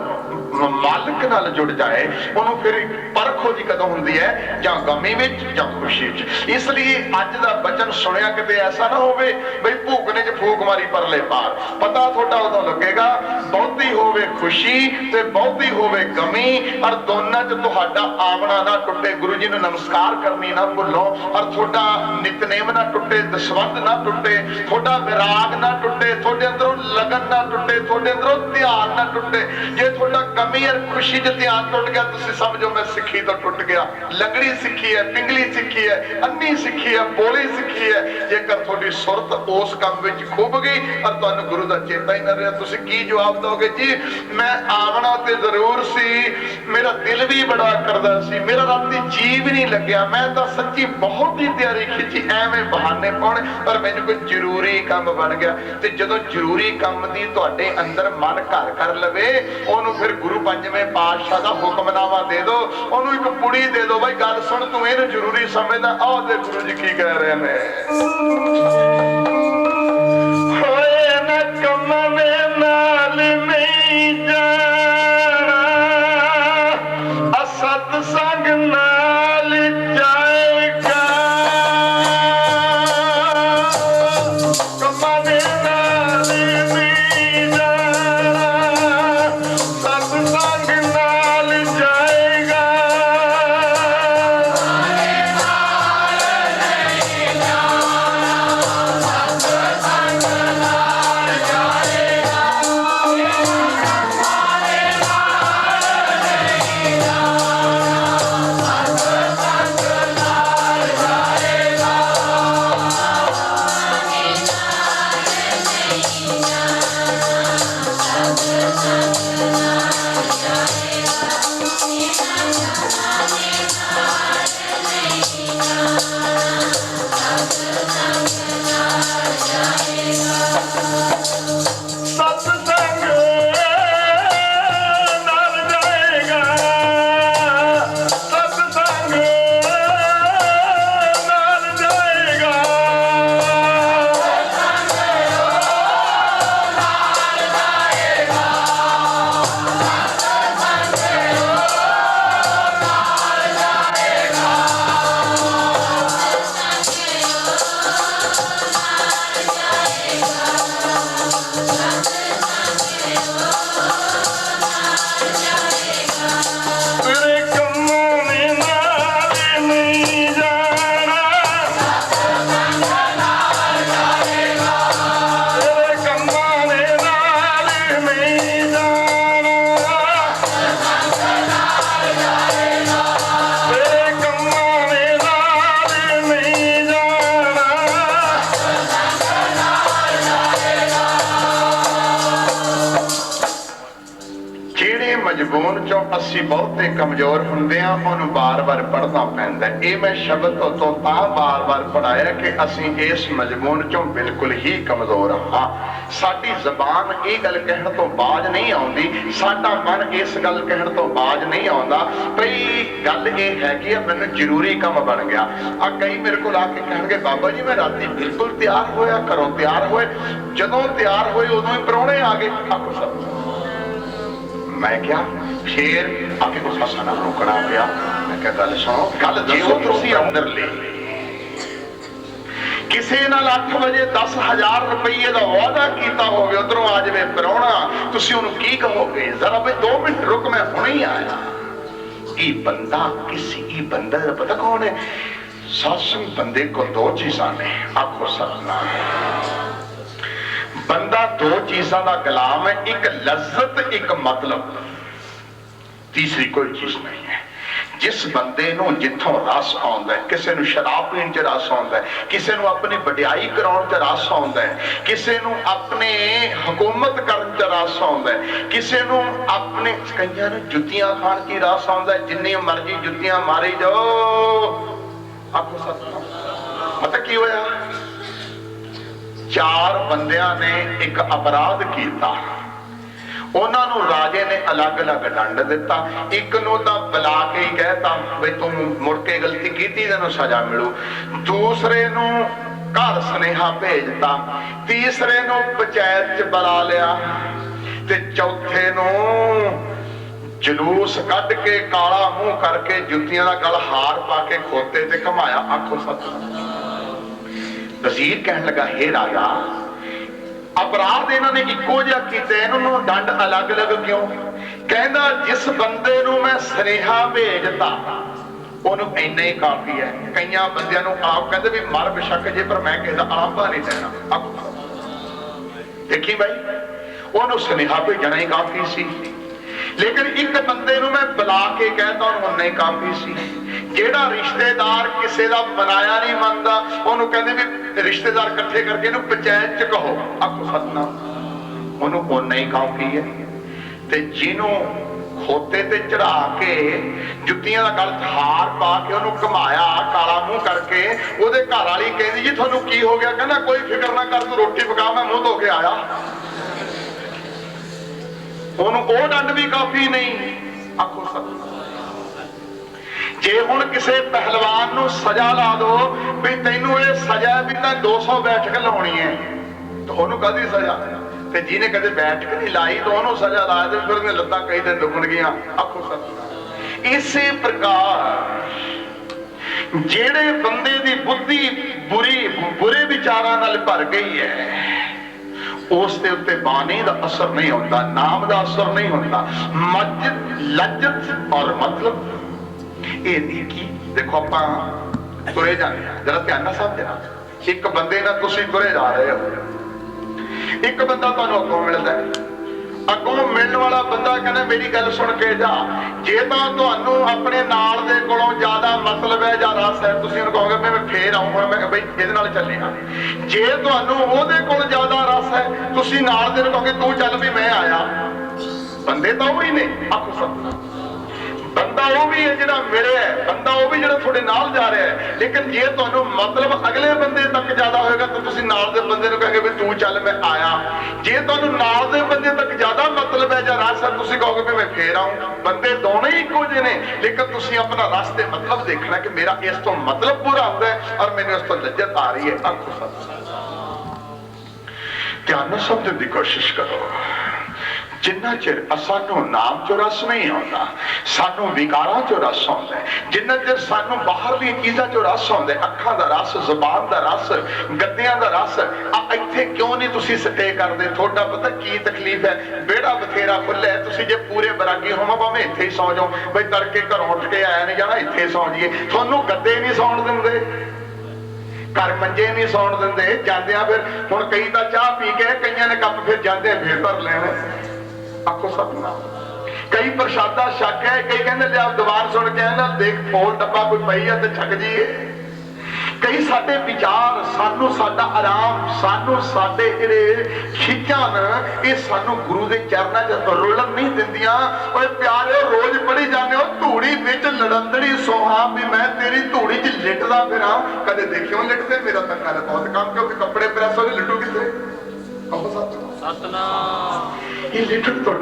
ਮਾਲਕ ਨਾਲ ਜੁੜ ਜਾਏ, ਉਹਨੂੰ ਫਿਰ ਪਰਖ ਉਹਦੀ ਕਦੋਂ ਹੁੰਦੀ ਹੈ, ਜਾਂ ਗਮੀ ਵਿੱਚ, ਜਾਂ ਖੁਸ਼ੀ ਵਿੱਚ। ਇਸ ਲਈ ਅੱਜ ਦਾ ਬਚਨ ਸੁਣਿਆ ਕਿਤੇ ਐਸਾ ਨਾ ਹੋਵੇ, ਬਈ ਭੂਕਨੇ 'ਚ ਫੂਕ ਮਾਰੀ ਪਰਲੇ ਪਾਰ। ਪਤਾ ਤੁਹਾਡਾ ਉਦੋਂ ਲੱਗੇਗਾ, ਬਹੁਤੀ ਹੋਵੇ ਖੁਸ਼ੀ ਤੇ ਬਹੁਤੀ ਹੋਵੇ ਗਮੀ ਔਰ ਦੋਨਾਂ 'ਚ ਤੁਹਾਡਾ ਆਵਣਾ ਨਾ ਟੁੱਟੇ। ਗੁਰੂ ਜੀ ਨੂੰ ਨਮਸਕਾਰ ਕਰਨੀ ਨਾ ਭੁੱਲੋ ਔਰ ਤੁਹਾਡਾ ਨਿਤਨੇਮ ਨਾ ਟੁੱਟੇ ਦਸਵੰਦ ਨਾ ਟੁੱਟੇ, ਤੁਹਾਡਾ ਵਿਰਾਗ ਨਾ ਟੁੱਟੇ, ਤੁਹਾਡੇ ਅੰਦਰੋਂ ਲਗਨ ਨਾ ਟੁੱਟੇ, ਤੁਹਾਡੇ ਅੰਦਰੋਂ ਧਿਆਨ ਨਾ ਟੁੱਟੇ। ਜੇ ਤੁਹਾਡਾ ਗਮੀ ਔਰ ਖੁਸ਼ੀ 'ਚ ਧਿਆਨ ਟੁੱਟ ਗਿਆ, ਤੁਸੀਂ ਸਮਝੋ ਮੈਂ ਸਿੱਖੀ ਤੋਂ ਟੁੱਟ ਗਿਆ। ਲੰਗੜੀ ਸਿੱਖੀ ਹੈ, ਪਿੰਗਲੀ ਸਿੱਖੀ ਹੈ, ਅੰਨੀ ਸਿੱਖੀ ਹੈ, ਬੋਲੀ ਸਿੱਖੀ ਹੈ। ਜੇਕਰ ਤੁਹਾਡੀ ਸੁਰਤ ਉਸ ਕੰਮ ਵਿੱਚ ਖੁੱਭ ਗਈ ਔਰ ਤੁਹਾਨੂੰ ਗੁਰੂ ਦਾ ਚੇਤਾ ਹੀ ਨਾ ਰਿਹਾ, ਤੁਸੀਂ ਕੀ ਜਵਾਬ ਦੋਗੇ ਜੀ, ਮੈਂ ਆਵਣਾ ਤੇ ਜ਼ਰੂਰ ਸੀ, ਮੇਰਾ ਦਿਲ ਵੀ ਬੜਾ ਕਰਦਾ ਸੀ, ਮੇਰਾ ਰਾਤੀ ਜੀ ਵੀ ਨਹੀਂ ਲੱਗਿਆ। ਮੈਂ ਤਾਂ ਸੱਚੀ ਬਹੁਤ ਹੀ ਤਿਆਰੀ ਖਿੱਚੀ, ਐਵੇਂ ਬਹਾਨੇ ਪਾਉਣ, ਪਰ ਮੈਨੂੰ ਕੋਈ ਜ਼ਰੂਰੀ ਕੰਮ ਬਣ ਗਿਆ। ਤੇ ਜਦੋਂ ਜ਼ਰੂਰੀ ਕੰਮ ਦੀ ਤੁਹਾਡੇ ਅੰਦਰ ਮਨ ਘਰ ਕਰ ਲਵੇ, ਉਹਨੂੰ ਫਿਰ ਗੁਰੂ ਪੰਜਵੇਂ ਪਾਤਸ਼ਾਹ ਦਾ ਹੁਕਮਨਾਮਾ ਦੇ ਦਿਓ ਉਹਨੂੰ ਇੱਕ ਪੁੜੀ ਦੇ ਦਿਓ ਬਾਈ, ਗੱਲ ਸੁਣ, ਤੂੰ ਇਹਨੂੰ ਜ਼ਰੂਰੀ ਸਮਝਦਾ। ਆਹ ਦੇ ਗੁਰੂ ਜੀ ਕੀ ਕਹਿ ਰਹੇ ਨੇ। ਸਤ ਕਮਜ਼ੋਰ ਹੁੰਦੇ ਆ, ਉਹਨੂੰ ਬਾਰ-ਬਾਰ ਪੜ੍ਹਨਾ ਪੈਂਦਾ ਇਹ ਮੈਂ ਸ਼ਬਦ ਤੋਂ ਤਾਂ ਬਾਰ-ਬਾਰ ਪੜਾਇਆ ਕਿ ਅਸੀਂ ਇਸ ਮਜਮੂਨ ਚੋਂ ਬਿਲਕੁਲ ਹੀ ਕਮਜ਼ੋਰ ਹਾਂ। ਸਾਡੀ ਜ਼ਬਾਨ ਇਹ ਗੱਲ ਕਹਿਣ ਤੋਂ ਬਾਜ ਨਹੀਂ ਆਉਂਦੀ। ਸਾਡਾ ਮਨ ਇਸ ਗੱਲ ਕਹਿਣ ਤੋਂ ਬਾਜ ਨਹੀਂ ਆਉਂਦਾ। ਭਈ, ਗੱਲ ਇਹ ਹੈ ਕਿ ਮੈਨੂੰ ਜ਼ਰੂਰੀ ਕੰਮ ਬਣ ਗਿਆ। ਆ ਕਈ ਮੇਰੇ ਕੋਲ ਆ ਕੇ ਕਹਿਣਗੇ, ਬਾਬਾ ਜੀ, ਮੈਂ ਰਾਤੀ ਬਿਲਕੁਲ ਤਿਆਰ ਹੋਇਆ, ਘਰੋਂ ਤਿਆਰ ਹੋਏ। ਜਦੋਂ ਤਿਆਰ ਹੋਏ, ਉਦੋਂ ਹੀ ਪ੍ਰਾਹੁਣੇ ਆ ਗਏ। ਆਖੋ ਸਭ। ਮੈਂ ਕਿਹਾ ਫੇਰ ਆ ਕੇ ਗੁੱਸਾ ਸਾਡਾ ਰੋਕਣਾ ਪਿਆ। ਮੈਂ ਕਿਹਾ ਗੱਲ ਸੁਣੋ ਗੱਲ ਦੱਸੋ ਤੁਸੀਂ ਅੰਦਰ ਲਈ ਕਿਸੇ ਨਾਲ 8 ਵਜੇ 10000 ਰੁਪਏ ਦਾ ਵਾਅਦਾ ਕੀਤਾ ਹੋਵੇ ਉਧਰੋਂ ਆ ਜਾਵੇ ਪ੍ਰਾਹੁਣਾ। ਤੁਸੀਂ ਉਹਨੂੰ ਕੀ ਕਹੋਗੇ? ਜ਼ਰਾ ਬਈ 2 ਮਿੰਟ ਰੁਕ ਮੈਂ ਹੁਣੇ ਹੀ ਆਇਆ। ਇਹ ਬੰਦਾ ਕਿਸੇ ਇਹ ਬੰਦਾ ਦਾ ਪਤਾ ਕੌਣ ਹੈ? ਸਾਸੂ ਬੰਦੇ ਕੋ ਦੋ ਚੀਜ਼ਾਂ ਨੇ ਆਖੋ ਸਤਨਾਮ। ਬੰਦਾ ਦੋ ਚੀਜ਼ਾਂ ਦਾ ਗੁਲਾਮ ਹੈ, ਇੱਕ ਲਜ਼ਤ, ਇੱਕ ਮਤਲਬ। ਤੀਸਰੀ ਕੋਈ ਚੀਜ਼ ਨਹੀਂ ਹੈ। ਜਿਸ ਬੰਦੇ ਨੂੰ ਜਿੱਥੋਂ ਰਸ ਆਉਂਦਾ ਹੈ, ਕਿਸੇ ਨੂੰ ਸ਼ਰਾਬ ਪੀਣ 'ਚ ਰਸ ਆਉਂਦਾ ਹੈ, ਕਿਸੇ ਨੂੰ ਆਪਣੀ ਵਡਿਆਈ ਕਰਾਉਣ 'ਚ ਰਸ ਆਉਂਦਾ ਹੈ, ਕਿਸੇ ਨੂੰ ਆਪਣੇ ਹਕੂਮਤ ਕਰਨ 'ਚ ਰਸ ਆਉਂਦਾ ਹੈ, ਕਿਸੇ ਨੂੰ ਆਪਣੇ ਕਈਆਂ ਨੂੰ ਜੁੱਤੀਆਂ ਖਾਣ 'ਚ ਰਸ ਆਉਂਦਾ ਹੈ, ਜਿੰਨੀ ਮਰਜ਼ੀ ਜੁੱਤੀਆਂ ਮਾਰੀ ਜਾਓ। ਆਪੋ ਸਤਨਾਮ। ਪਤਾ ਕੀ ਹੋਇਆ? ਚਾਰ ਬੰਦਿਆਂ ਨੇ ਇੱਕ ਅਪਰਾਧ ਕੀਤਾ। ਉਹਨਾਂ ਨੂੰ ਰਾਜੇ ਨੇ ਅਲੱਗ-ਅਲੱਗ ਦੰਡ ਦਿੱਤਾ। ਇੱਕ ਨੂੰ ਤਾਂ ਬੁਲਾ ਕੇ ਹੀ ਕਹਿਤਾ ਵੀ ਤੂੰ ਮੁੜ ਕੇ ਗਲਤੀ ਕੀਤੀ, ਤੈਨੂੰ ਸਜ਼ਾ ਮਿਲੂ। ਦੂਸਰੇ ਨੂੰ ਘਰ ਸੁਨੇਹਾ ਭੇਜਤਾ। ਤੀਸਰੇ ਨੂੰ ਪੰਚਾਇਤ 'ਚ ਬੁਲਾ ਲਿਆ। ਤੇ ਚੌਥੇ ਨੂੰ ਜਲੂਸ ਕੱਢ ਕੇ ਕਾਲਾ ਮੂੰਹ ਕਰਕੇ ਜੁੱਤੀਆਂ ਦਾ ਗਲ ਹਾਰ ਪਾ ਕੇ ਖੋਤੇ ਤੇ ਘਮਾਇਆ। ਆਖੋ ਸਤਿ ਵਜ਼ੀਰ ਕਹਿਣ ਲੱਗਾ, ਹੇ ਰਾਜਾ, ਅਪਰਾਧ ਇਹਨਾਂ ਨੇ ਇੱਕੋ ਜਿਹਾ ਕੀਤਾ, ਇਹਨਾਂ ਨੂੰ ਦੰਡ ਅਲੱਗ-ਅਲੱਗ ਕਿਉਂ? ਕਹਿੰਦਾ, ਜਿਸ ਬੰਦੇ ਨੂੰ ਮੈਂ ਸਨੇਹਾ ਭੇਜਤਾ, ਉਹਨੂੰ ਇੰਨਾ ਹੀ ਕਾਫੀ ਹੈ। ਕਈਆਂ ਬੰਦਿਆਂ ਨੂੰ ਆਪ ਕਹਿੰਦੇ ਵੀ ਮਰ ਬਿਸ਼ੱਕ ਜੇ, ਪਰ ਮੈਂ ਕਿਸੇ ਦਾ ਆਂਭਾ ਨਹੀਂ ਦੇਣਾ ਦੇਖੀ ਬਾਈ, ਉਹਨੂੰ ਸਨੇਹਾ ਭੇਜਣਾ ਹੀ ਕਾਫੀ ਸੀ। ਲੇਕਿਨ ਇੱਕ ਬੰਦੇ ਨੂੰ ਮੈਂ ਬੁਲਾ ਕੇ ਕਹਿੰਦਾ ਉਹਨੂੰ ਉਨਾ ਹੀ ਕਾਫੀ ਸੀ। ਜਿਹੜਾ ਰਿਸ਼ਤੇਦਾਰ ਕਿਸੇ ਦਾ ਬਣਾਇਆ ਨਹੀਂ ਮੰਨਦਾ, ਉਹਨੂੰ ਕਹਿੰਦੇ ਵੀ ਰਿਸ਼ਤੇਦਾਰ ਇਕੱਠੇ ਕਰਕੇ ਇਹਨੂੰ ਪੰਚਾਇਤ ਚ ਕਹੋ। ਆਖੋ ਸਤਨਾਮ ਉਹਨੂੰ ਉਨਾ ਹੀ ਕਾਫੀ ਹੈ। ਤੇ ਜਿਹਨੂੰ ਖੋਤੇ ਤੇ ਚੜਾ ਕੇ ਜੁੱਤੀਆਂ ਦਾ ਗਲ ਹਾਰ ਪਾ ਕੇ ਉਹਨੂੰ ਘਮਾਇਆ, ਕਾਲਾ ਮੂੰਹ ਕਰਕੇ, ਉਹਦੇ ਘਰ ਵਾਲੀ ਕਹਿੰਦੀ ਜੀ, ਤੁਹਾਨੂੰ ਕੀ ਹੋ ਗਿਆ? ਕਹਿੰਦਾ, ਕੋਈ ਫਿਕਰ ਨਾ ਕਰ, ਤੂੰ ਰੋਟੀ ਪਕਾ, ਮੈਂ ਮੂੰਹ ਧੋ ਕੇ ਆਇਆ। ਉਹਨੂੰ ਉਹ ਡੰਡ ਵੀ ਕਾਫੀ ਨਹੀਂ। ਆਖੋ ਸਤਿ ਜੇ ਹੁਣ ਕਿਸੇ ਪਹਿਲਵਾਨ ਨੂੰ ਸਜ਼ਾ ਲਾ ਦੋ ਵੀ ਤੈਨੂੰ ਇਹ ਸਜ਼ਾ ਹੈ ਵੀ ਤਾਂ 200 ਬੈਠਕ ਲਾਉਣੀ ਹੈ, ਤਾਂ ਉਹਨੂੰ ਕਦੀ ਸਜ਼ਾ? ਤੇ ਜਿਹਨੇ ਕਦੇ ਬੈਠਕ ਨਹੀਂ ਲਾਈ ਤਾਂ ਉਹਨੂੰ ਸਜ਼ਾ ਲਾ ਦੇ, ਫਿਰ ਉਹਦੀਆਂ ਲੱਤਾਂ ਕਈ ਦਿਨ ਦੁਖਣ ਗਈਆਂ, ਆਖੋ ਸਤਿ ਇਸੇ ਪ੍ਰਕਾਰ ਜਿਹੜੇ ਬੰਦੇ ਦੀ ਬੁੱਧੀ ਬੁਰੀ, ਬੁਰੇ ਵਿਚਾਰਾਂ ਨਾਲ ਭਰ ਗਈ ਹੈ, ਉਸ ਦੇ ਉੱਤੇ ਬਾਣੀ ਦਾ ਅਸਰ ਨਹੀਂ ਹੁੰਦਾ, ਨਾਮ ਦਾ ਅਸਰ ਨਹੀਂ ਹੁੰਦਾ। ਮਸਜਿਦ ਲੱਜਤ ਔਰ ਮਤਲਬ ਇਹ ਕੀ? ਦੇਖੋ ਆਪਾਂ ਤੁਰੇ ਜਾਂਦੇ ਆ ਜਰਾ ਧਿਆਨ ਨਾਲ ਸਮਝਣਾ। ਇੱਕ ਬੰਦੇ ਨਾਲ ਤੁਸੀਂ ਤੁਰੇ ਜਾ ਰਹੇ ਹੋ। ਇੱਕ ਬੰਦਾ ਤੁਹਾਨੂੰ ਅੱਗੋਂ ਮਿਲਦਾ ਹੈ। ਅੱਗੋਂ ਮਿਲਣ ਵਾਲਾ ਬੰਦਾ ਕਹਿੰਦਾ, ਮੇਰੀ ਗੱਲ ਸੁਣ ਕੇ ਜਾ। ਜੇ ਤਾਂ ਤੁਹਾਨੂੰ ਆਪਣੇ ਨਾਲ ਦੇ ਕੋਲੋਂ ਜ਼ਿਆਦਾ ਮਤਲਬ ਹੈ ਜਾਂ ਰਸ ਹੈ, ਤੁਸੀਂ ਉਹਨੂੰ ਕਹੋਗੇ, ਮੈਂ ਫੇਰ ਆਉਂ ਹੁਣ, ਮੈਂ ਬਈ, ਇਹਦੇ ਨਾਲ ਚੱਲੇ ਜੇ ਤੁਹਾਨੂੰ ਉਹਦੇ ਕੋਲ ਜ਼ਿਆਦਾ ਰਸ ਹੈ, ਤੁਸੀਂ ਨਾਲ ਦੇ ਨੂੰ ਕਹੋਗੇ, ਤੂੰ ਚੱਲ ਵੀ, ਮੈਂ ਆਇਆ। ਬੰਦੇ ਤਾਂ ਉਹ ਹੀ ਨੇ ਆਖੋ ਸਤਿ ਬੰਦਾ ਉਹ ਵੀ ਹੈ ਜਿਹੜਾ ਮਿਲਿਆ ਬੰਦਾ ਉਹ ਵੀ ਜਿਹੜਾ ਤੁਹਾਡੇ ਨਾਲ ਜਾ ਰਿਹਾ ਹੈ। ਲੇਕਿਨ ਜੇ ਤੁਹਾਨੂੰ ਮਤਲਬ ਅਗਲੇ ਬੰਦੇ ਤੱਕ ਜ਼ਿਆਦਾ ਹੋਏਗਾ, ਤਾਂ ਤੁਸੀਂ ਨਾਲ ਦੇ ਬੰਦੇ ਨੂੰ ਕਹੋਗੇ ਵੀ ਤੂੰ ਚੱਲ, ਮੈਂ ਆਇਆ। ਜੇ ਤੁਹਾਨੂੰ ਨਾਲ ਦੇ ਬੰਦੇ ਤੱਕ ਜ਼ਿਆਦਾ ਮਤਲਬ ਹੈ ਜਾਂ ਰਸ ਤੁਸੀਂ ਕਹੋਗੇ ਵੀ ਮੈਂ ਫੇਰ ਆਉਂ ਬੰਦੇ ਦੋਵੇਂ ਹੀ ਇੱਕੋ ਜਿਹੇ ਨੇ, ਲੇਕਿਨ ਤੁਸੀਂ ਆਪਣਾ ਰਸ ਤੇ ਮਤਲਬ ਦੇਖਣਾ ਕਿ ਮੇਰਾ ਇਸ ਤੋਂ ਮਤਲਬ ਪੂਰਾ ਹੁੰਦਾ ਹੈ ਔਰ ਮੈਨੂੰ ਇਸ ਤੋਂ ਲੱਜਤ ਆ ਰਹੀ ਹੈ। ਆਖੋ ਧਿਆਨ ਨਾਲ ਸਮਝਣ ਦੀ ਕੋਸ਼ਿਸ਼ ਕਰੋ। ਜਿੰਨਾ ਚਿਰ ਸਾਨੂੰ ਨਾਮ ਚੋਂ ਰਸ ਨਹੀਂ ਆਉਂਦਾ, ਸਾਨੂੰ ਵਿਕਾਰਾਂ ਚੋਂ ਰਸ ਆਉਂਦਾ ਜਿੰਨਾ ਚਿਰ ਸਾਨੂੰ ਬਾਹਰਲੀਆਂ ਚੀਜ਼ਾਂ ਚੋਂ ਰਸ ਆਉਂਦਾ ਅੱਖਾਂ ਦਾ ਰਸ, ਜ਼ੁਬਾਨ ਦਾ ਰਸ, ਗੱਦਿਆਂ ਦਾ ਰਸ ਆ ਇੱਥੇ ਕਿਉਂ ਨਹੀਂ ਤੁਸੀਂ ਸਟੇ ਕਰਦੇ? ਤੁਹਾਡਾ ਪਤਾ ਕੀ ਤਕਲੀਫ ਹੈ? ਬੇੜਾ ਬਥੇਰਾ ਖੁੱਲ੍ਹਾ ਹੈ, ਤੁਸੀਂ ਜੇ ਪੂਰੇ ਬਰਾਗੀ ਹੋਵਾਂ, ਭਾਵੇਂ ਇੱਥੇ ਹੀ ਸੌ ਜਾਓ। ਬਈ ਤੜਕੇ ਘਰੋਂ ਉੱਠ ਕੇ ਆਇਆ ਨਹੀਂ ਜਾਣਾ, ਇੱਥੇ ਸੌ ਜਾਈਏ। ਤੁਹਾਨੂੰ ਗੱਦੇ ਨਹੀਂ ਸੌਣ ਦਿੰਦੇ, ਘਰ ਮੰਜੇ ਨਹੀਂ ਸੌਣ ਦਿੰਦੇ, ਜਾਂਦਿਆਂ ਫਿਰ ਹੁਣ ਕਈ ਤਾਂ ਚਾਹ ਪੀ ਕੇ ਕਈਆਂ ਨੇ ਕੱਪ ਫਿਰ ਜਾਂਦੇ ਫੇਰ ਭਰ ਲੈਣੇ। ਆਖੋ ਸਤਨਾਮ ਕਈ ਪ੍ਰਸ਼ਾਦਾ ਛੱਕ ਹੈ ਕਈ ਕਹਿੰਦੇ ਲਿਆ ਦੀਵਾਰ ਸੁਣ ਕੇ ਨਾ ਦੇਖ ਫੋਲ ਡੱਬਾ ਕੋਈ ਪਈ ਆ ਤੇ ਛੱਕ ਜੀਏ ਕਈ ਸਾਡੇ ਵਿਚਾਰ, ਸਾਨੂੰ ਸਾਡਾ ਆਰਾਮ, ਸਾਨੂੰ ਸਾਡੇ ਜਿਹੜੇ ਖਿੱਚਾਂ ਇਹ ਸਾਨੂੰ ਗੁਰੂ ਦੇ ਚਰਨਾਂ 'ਚ ਰੋਲਣ ਨਹੀਂ ਦਿੰਦੀਆਂ। ਓਏ ਪਿਆਰਿਓ, ਰੋਜ਼ ਪੜੀ ਜਾਂਦੇ ਹੋ, ਧੂੜੀ ਵਿੱਚ ਲੜੰਦੜੀ ਸੋਹਾ ਵੀ ਮੈਂ ਤੇਰੀ ਧੂੜੀ 'ਚ ਲਿਟਦਾ ਫਿਰਾਂ। ਕਦੇ ਦੇਖਿਓ ਲਿਟਦੇ, ਮੇਰਾ ਤਾਂ ਕਰ ਬਹੁਤ ਕੰਮ, ਕਿਉਂਕਿ ਕੱਪੜੇ ਪ੍ਰੈਸ ਹੋਏ ਲਿਟੂ ਕਿੱਥੇ? ਕਹੋ ਸੱਚ। ਸਤਨਾਮ। ਇਹ ਲਿਟਣ ਤੋਂ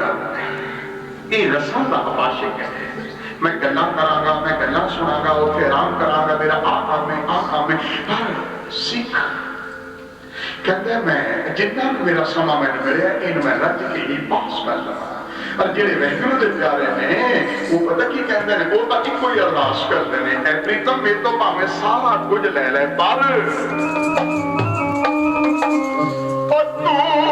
ਇਹ ਰਸਾਂ ਦਾ ਆਸ਼ਿਕ ਹੈ। ਮੈਂ ਗੱਲਾਂ ਕਰਾਂਗਾ, ਮੈਂ ਗੱਲਾਂ ਸੁਣਾਂਗਾ, ਉੱਥੇ ਆਰਾਮ ਕਰਾਂਗਾ, ਮੇਰਾ ਆਹ ਕੰਮ ਹੈ ਆਹ ਕੰਮ ਸਿੱਖ। ਕਹਿੰਦਾ ਮੈਂ, ਜਿੰਨਾ ਮੇਰਾ ਸਮਾਂ ਮੈਨੂੰ ਮਿਲਿਆ, ਇਹਨੂੰ ਮੈਂ ਰੱਜ ਕੇ ਹੀ ਪਾਸ ਕਰ ਲਵਾਂ। ਪਰ ਜਿਹੜੇ ਵੈਗੁਰੂ ਦੇ ਪਿਆਰੇ ਨੇ, ਉਹ ਪਤਾ ਕੀ ਕਹਿੰਦੇ ਨੇ? ਉਹ ਤਾਂ ਇੱਕੋ ਹੀ ਅਰਦਾਸ ਕਰਦੇ ਨੇ, ਐ ਪ੍ਰੀਤਮ, ਮੇਰੇ ਤੋਂ ਭਾਵੇਂ ਸਾਰਾ ਕੁਝ ਲੈ ਲੈ, ਪਰ ਉਹ ਤੂੜੇ